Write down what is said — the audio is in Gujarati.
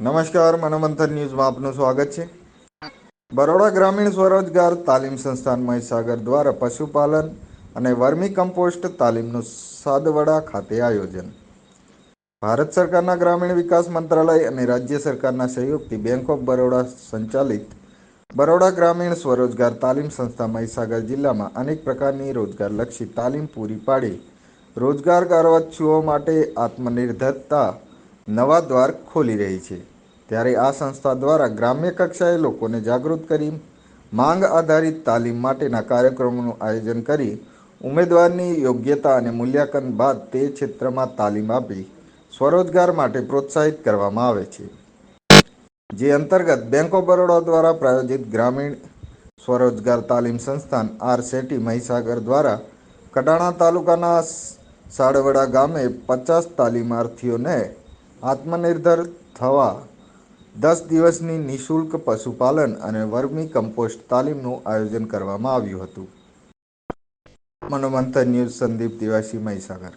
નમસ્કાર, મનોમંથન ન્યૂઝમાં આપનું સ્વાગત છે. બરોડા ગ્રામીણ સ્વરોજગાર તાલીમ સંસ્થાન મહીસાગર દ્વારા પશુપાલન અને વર્મી કમ્પોસ્ટ તાલીમનું સાદવડા ખાતે આયોજન. ભારત સરકારના ગ્રામીણ વિકાસ મંત્રાલય અને રાજ્ય સરકારના સહયોગથી બેંક ઓફ બરોડા સંચાલિત બરોડા ગ્રામીણ સ્વરોજગાર તાલીમ સંસ્થા મહીસાગર જિલ્લામાં અનેક પ્રકારની રોજગારલક્ષી તાલીમ પૂરી પાડી. રોજગાર કારવચ્છુઓ માટે આત્મનિર્ભરતા નવા દ્વાર ખોલી રહી છે. ત્યારે આ સંસ્થા દ્વારા ગ્રામ્ય કક્ષાએ લોકોને જાગૃત કરી, માંગ આધારિત તાલીમ માટેના કાર્યક્રમોનું આયોજન કરી, ઉમેદવારની યોગ્યતા અને મૂલ્યાંકન બાદ તે ક્ષેત્રમાં તાલીમ આપી, સ્વરોજગાર માટે પ્રોત્સાહિત કરવામાં આવે છે. જે અંતર્ગત બેંક ઓફ બરોડા દ્વારા પ્રાયોજિત ગ્રામીણ સ્વરોજગાર તાલીમ સંસ્થાન આર શેટી મહીસાગર દ્વારા કડાણા તાલુકાના સાડવડા ગામે પચાસ તાલીમાર્થીઓને આત્મનિર્ભર થવા દસ દિવસની નિઃશુલ્ક પશુપાલન અને વર્મી કમ્પોસ્ટ તાલીમનું આયોજન કરવામાં આવ્યું હતું. મનોમંથન ન્યૂઝ સંદીપ દિવાસી મહીસાગર.